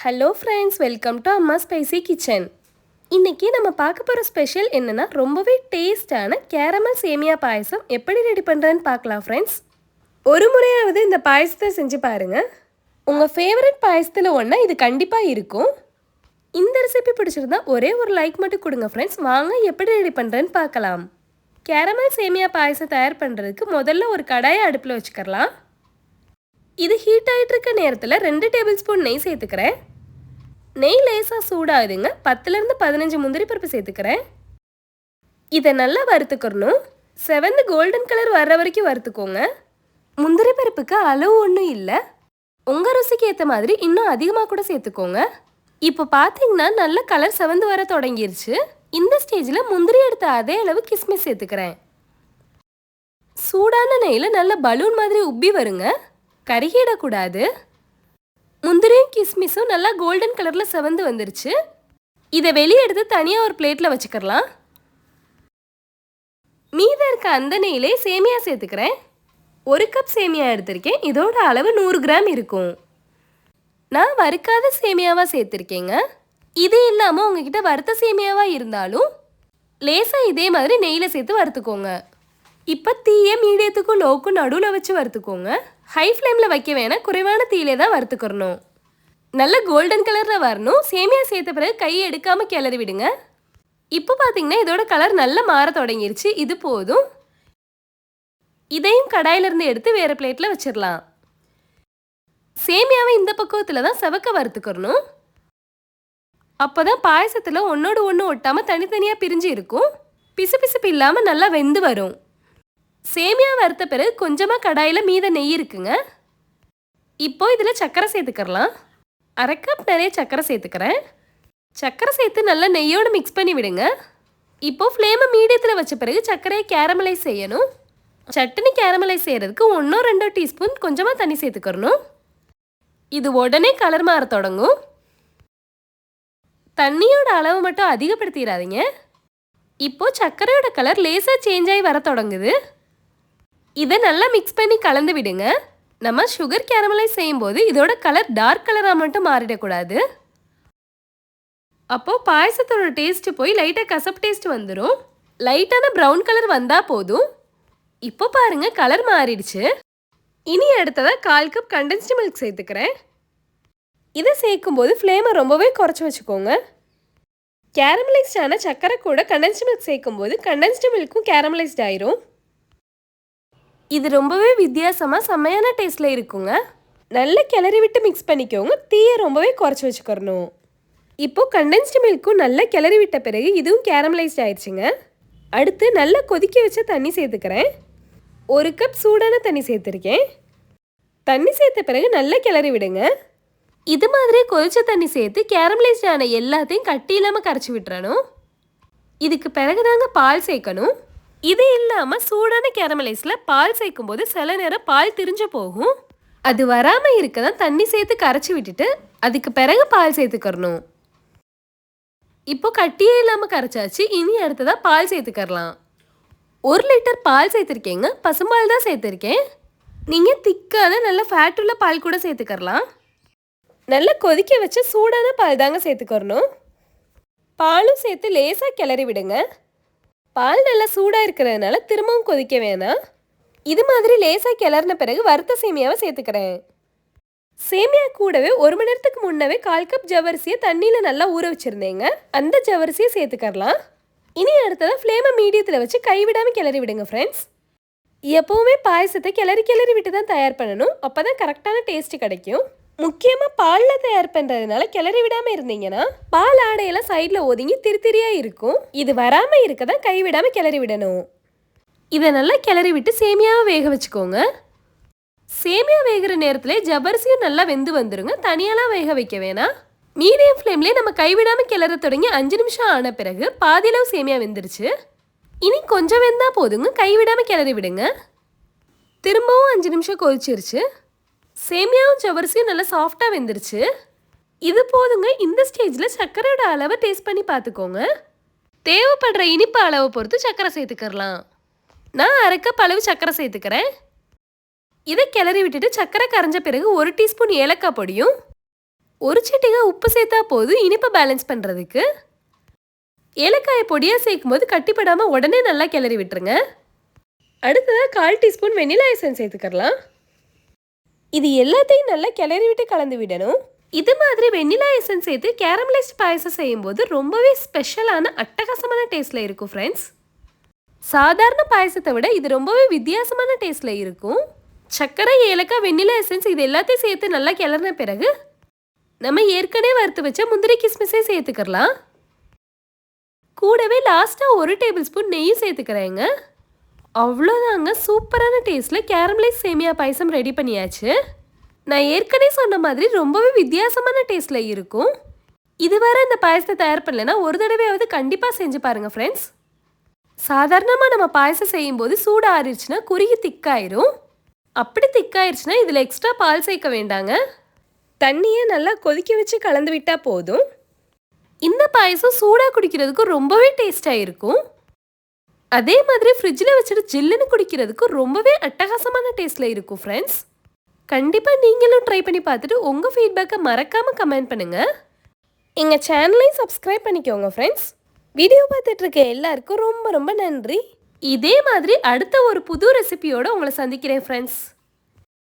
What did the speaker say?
Hello friends welcome to Amma spicy kitchen இன்றைக்கி நம்ம பார்க்க போகிற ஸ்பெஷல் என்னென்னா ரொம்பவே டேஸ்டான கேரமல் சேமியா பாயசம் எப்படி ரெடி பண்ணுறேன்னு பார்க்கலாம் ஃப்ரெண்ட்ஸ் ஒரு முறையாவது இந்த பாயசத்தை செஞ்சு பாருங்கள் உங்கள் ஃபேவரட் பாயசத்தில் ஒன்றா இது கண்டிப்பாக இருக்கும். இந்த ரெசிபி பிடிச்சிருந்தா ஒரே ஒரு லைக் மட்டும் கொடுங்க ஃப்ரெண்ட்ஸ் வாங்க எப்படி ரெடி பண்ணுறேன்னு பார்க்கலாம். கேரமல் சேமியா பாயசம் தயார் பண்ணுறதுக்கு முதல்ல ஒரு கடாயை அடுப்பில் வச்சுக்கலாம் இது ஹீட் ஆகிட்டு இருக்க நேரத்தில் ரெண்டு டேபிள் ஸ்பூன் நெய் சேர்த்துக்கிறேன். நெய் லேசாக சூடாகுதுங்க. பத்துலேருந்து பதினஞ்சு முந்திரி பருப்பு சேர்த்துக்கிறேன். இதை நல்லா வறுத்துக்கிறணும். செவந்து கோல்டன் கலர் வர்ற வரைக்கும் வறுத்துக்கோங்க. முந்திரி பருப்புக்கு அளவு ஒன்றும் இல்லை. உங்கள் ருசிக்கு ஏற்ற மாதிரி இன்னும் அதிகமாக கூட சேர்த்துக்கோங்க. இப்போ பார்த்தீங்கன்னா நல்ல கலர் செவந்து வர தொடங்கிருச்சு. இந்த ஸ்டேஜில் முந்திரி எடுத்த அதே அளவு கிஸ்மிஸ் சேர்த்துக்கிறேன். சூடான நெய்யில் நல்ல பலூன் மாதிரி உப்பி வருங்க. கருகிடக்கூடாது. முந்திரியும் கிஸ்மிஸும் நல்லா கோல்டன் கலரில் செவந்து வந்துருச்சு. இதை வெளியே எடுத்து தனியாக ஒரு பிளேட்டில் வச்சுக்கிறலாம். மீத இருக்க அந்த நெய்யிலே சேமியா சேர்த்துக்கிறேன். ஒரு கப் சேமியா எடுத்திருக்கேன். இதோட அளவு நூறு கிராம் இருக்கும். நான் வறுக்காத சேமியாவாக சேர்த்துருக்கேங்க. இது இல்லாமல் உங்ககிட்ட வறுத்த சேமியாவாக இருந்தாலும் லேசாக இதே மாதிரி நெய்யில் சேர்த்து வறுத்துக்கோங்க. இப்போ தீயை மீடியத்துக்கும் லோக்கும் நடுவில் வச்சு வறுத்துக்கோங்க. ஹை ஃப்ளேமில் வைக்க வேணாம் குறைவான தீயிலே தான் வறுத்துக்கிறணும். நல்ல கோல்டன் கலரில் வரணும். சேமியா சேர்த்த பிறகு கையை எடுக்காமல் கிளறி விடுங்க. இப்போ பார்த்தீங்கன்னா இதோட கலர் நல்லா மாற தொடங்கிருச்சு. இது போதும். இதையும் கடாயிலிருந்து எடுத்து வேறு பிளேட்டில் வச்சிடலாம். சேமியாவை இந்த பக்குவத்தில் தான் செவக்க வறுத்துக்கிறணும். அப்போ தான் பாயசத்தில் ஒன்றோடு ஒன்று ஒட்டாமல் தனித்தனியாக பிரிஞ்சு இருக்கும். பிசு பிசுப்பு இல்லாமல் நல்லா வெந்து வரும். சேமியா வறுத்த பிறகு கொஞ்சமாக கடாயில் மீத நெய் இருக்குங்க. இப்போ இதில் சர்க்கரை சேர்த்துக்கிறலாம். அரை கப் நிறைய சர்க்கரை சேர்த்துக்கிறேன். சர்க்கரை சேர்த்து நல்லா நெய்யோடு மிக்ஸ் பண்ணி விடுங்க. இப்போ ஃப்ளேமை மீடியத்தில் வச்ச பிறகு சர்க்கரையை கேரமலைஸ் செய்யணும். சட்னி கேரமலைஸ் செய்கிறதுக்கு ஒன்றோ ரெண்டோ டீஸ்பூன் கொஞ்சமாக தண்ணி சேர்த்துக்கிறணும். இது உடனே கலர் மாற தொடங்கும். தண்ணியோட அளவு மட்டும் அதிகப்படுத்திடாதீங்க. இப்போ சர்க்கரையோட கலர் லேசாக சேஞ்ச் ஆகி வர தொடங்குது. இதை நல்லா மிக்ஸ் பண்ணி கலந்து விடுங்க. நம்ம சுகர் கேரமலைஸ் செய்யும்போது இதோட கலர் டார்க் கலராக மட்டும் மாறிடக்கூடாது. அப்போது பாயசத்தோட டேஸ்ட்டு போய் லைட்டாக கசப்பு டேஸ்ட் வந்துடும் லைட்டான ப்ரௌன் கலர் வந்தால் போதும். இப்போ பாருங்கள் கலர் மாறிடுச்சு. இனி அடுத்ததாக கால் கப் கண்டென்ஸ்டு மில்க் சேர்த்துக்கிறேன். இதை சேர்க்கும்போது ஃப்ளேமை ரொம்பவே குறைச்சி வச்சுக்கோங்க. கேரமலைஸ்டான சக்கரை கூட கண்டென்ஸ்டு மில்க் சேர்க்கும்போது கண்டென்ஸ்டு மில்க்கும் கேரமலைஸ்ட் ஆயிரும். இது ரொம்பவே வித்தியாசமாக செம்மையான டேஸ்ட்டில் இருக்குங்க. நல்ல கிளறி விட்டு மிக்ஸ் பண்ணிக்கோங்க. தீயை ரொம்பவே குறைச்சி வச்சுக்கிறணும். இப்போது கண்டென்ஸ்டு மில்க்கும் நல்லா கிளறி விட்ட பிறகு இதுவும் கேரமலைஸ்ட் ஆயிடுச்சுங்க. அடுத்து நல்லா கொதிக்க வச்ச தண்ணி சேர்த்துக்கிறேன். ஒரு கப் சூடான தண்ணி சேர்த்துருக்கேன். தண்ணி சேர்த்த பிறகு நல்லா கிளறி விடுங்க. இது மாதிரி கொதிச்ச தண்ணி சேர்த்து கேரமலைஸ்ட் ஆன எல்லாத்தையும் கட்டி இல்லாமல் கரைச்சி விட்டுறணும். இதுக்கு பிறகு தாங்க பால் சேர்க்கணும். இது இல்லாமல் சூடான கேரமலைஸில் பால் சேர்க்கும்போது சில நேரம் பால் திரிஞ்சு போகும். அது வராமல் இருக்க தான் தண்ணி சேர்த்து கரைச்சி விட்டுட்டு அதுக்கு பிறகு பால் சேர்த்துக்கறணும். இப்போ கட்டியே இல்லாமல் கரைச்சாச்சு இனி அடுத்ததாக பால் சேர்த்துக்கரலாம் ஒரு லிட்டர் பால் சேர்த்துருக்கேங்க பசும்பால் தான் சேர்த்துருக்கேன். நீங்கள் திக்கான நல்ல ஃபேட் உள்ள பால் கூட சேர்த்துக்கரலாம் நல்லா கொதிக்க வச்சு சூடான பால் தாங்க சேர்த்துக்கரணும் பாலும் சேர்த்து லேசாக கிளறி விடுங்க. பால் நல்லா சூடாக இருக்கிறதுனால திரும்பவும் கொதிக்க வேணாம். இது மாதிரி லேசாக கிளறின பிறகு வறுத்த சேமியாவை சேர்த்துக்கிறேன். சேமியா கூடவே ஒரு மணி நேரத்துக்கு முன்னவே கால் கப் ஜவரிசியை தண்ணியில் நல்லா ஊற வச்சுருந்தேங்க. அந்த ஜவரிசியை சேர்த்துக்கரலாம் இனி அடுத்ததாக ஃப்ளேமை மீடியத்தில் வச்சு கைவிடாமல் கிளறி விடுங்க ஃப்ரெண்ட்ஸ் எப்போவுமே பாயசத்தை கிளறி கிளறி விட்டு தான் தயார் பண்ணணும். அப்போ தான் கரெக்டான டேஸ்ட்டு கிடைக்கும். முக்கியமாக பாலில் தயார் பண்ணுறதுனால கிளறி விடாமல் இருந்தீங்கன்னா பால் ஆடையெல்லாம் சைடில் ஒதுங்கி திருத்திரியாக இருக்கும். இது வராமல் இருக்க தான் கைவிடாமல் கிளறி விடணும். இதை நல்லா கிளறி விட்டு சேமியாவை வேக வச்சுக்கோங்க. சேமியா வேகிற நேரத்தில் ஜபரிசியும் நல்லா வெந்து வந்துருங்க. தனியாலாம் வேக வைக்க வேணாம். மீடியம் ஃப்ளேம்லேயே நம்ம கைவிடாமல் கிளற தொடங்கி அஞ்சு நிமிஷம் ஆன பிறகு பாதியளவு சேமியா வெந்துருச்சு. இனி கொஞ்சம் வெந்தால் போதுங்க. கைவிடாமல் கிளறி விடுங்க. திரும்பவும் அஞ்சு நிமிஷம் கொதிச்சிருச்சு. சேமியாவும் ஜவரிசியும் நல்லா சாஃப்டாக வெந்துருச்சு. இது போதுங்க இந்த ஸ்டேஜில் சர்க்கரையோட அளவை டேஸ்ட் பண்ணி பார்த்துக்கோங்க. தேவைப்படுற இனிப்பு அளவை பொறுத்து சர்க்கரை சேர்த்துக்கிறலாம். நான் அரைக்க கப் அளவு சர்க்கரை சேர்த்துக்கிறேன். இதை கிளறி விட்டுட்டு சர்க்கரை கரைஞ்ச பிறகு ஒரு டீஸ்பூன் ஏலக்காய் பொடியும் ஒரு சிட்டிகா உப்பு சேர்த்தா போதும் இனிப்பை பேலன்ஸ் பண்ணுறதுக்கு ஏலக்காயை பொடியாக சேர்க்கும் போது கட்டிப்படாமல் உடனே நல்லா கிளறி விட்டுருங்க. அடுத்ததாக கால் டீஸ்பூன் வெண்ணிலா எசன்ஸ் சேர்த்துக்கலாம் இது எல்லாத்தையும் நல்லா கிளறி விட்டு கலந்து விடணும். இது மாதிரி வெண்ணிலா எசன்ஸ் சேர்த்து கேரமலைஸ்ட் பாயசம் செய்யும்போது ரொம்பவே ஸ்பெஷலான அட்டகாசமான டேஸ்ட்டில் இருக்கும் ஃப்ரெண்ட்ஸ் சாதாரண பாயசத்தை விட இது ரொம்பவே வித்தியாசமான டேஸ்ட்டில் இருக்கும். சர்க்கரை ஏலக்காய் வெண்ணிலா எசன்ஸ் இது எல்லாத்தையும் சேர்த்து நல்லா கிளறின பிறகு நம்ம ஏற்கனவே வறுத்து வச்ச முந்திரி கிஸ்மிஸை சேர்த்துக்கலாம் கூடவே லாஸ்ட்டாக ஒரு டேபிள் ஸ்பூன் நெய்யும் சேர்த்துக்கிறேங்க. அவ்வளோதாங்க சூப்பரான டேஸ்ட்டில் கேரமலைஸ் சேமியா பாயசம் ரெடி பண்ணியாச்சு. நான் ஏற்கனவே சொன்ன மாதிரி ரொம்பவே வித்தியாசமான டேஸ்ட்டில் இருக்கும். இதுவரை இந்த பாயசத்தை தயார் பண்ணலைன்னா ஒரு தடவையாவது கண்டிப்பாக செஞ்சு பாருங்கள் ஃப்ரெண்ட்ஸ் சாதாரணமாக நம்ம பாயசம் செய்யும்போது சூடு ஆறிடுச்சுன்னா குறுகி திக்காயிரும். அப்படி திக்காயிருச்சுன்னா இதில் எக்ஸ்ட்ரா பால் சேர்க்க வேண்டாங்க. தண்ணியை நல்லா கொதிக்க வச்சு கலந்து விட்டால் போதும். இந்த பாயசம் சூடாக குடிக்கிறதுக்கு ரொம்பவே டேஸ்டாக இருக்கும். அதே மாதிரி ஃப்ரிட்ஜில் வச்சுட்டு ஜில்லுன்னு குடிக்கிறதுக்கு ரொம்பவே அட்டகாசமான டேஸ்ட்டில் இருக்கும் ஃப்ரெண்ட்ஸ் கண்டிப்பாக நீங்களும் ட்ரை பண்ணி பார்த்துட்டு உங்கள் ஃபீட்பேக்கை மறக்காமல் கமெண்ட் பண்ணுங்கள் எங்கள் சேனலையும் சப்ஸ்கிரைப் பண்ணிக்கோங்க ஃப்ரெண்ட்ஸ் வீடியோ பார்த்துட்ருக்க எல்லாருக்கும் ரொம்ப ரொம்ப நன்றி. இதே மாதிரி அடுத்த ஒரு புது ரெசிபியோடு உங்களை சந்திக்கிறேன் ஃப்ரெண்ட்ஸ்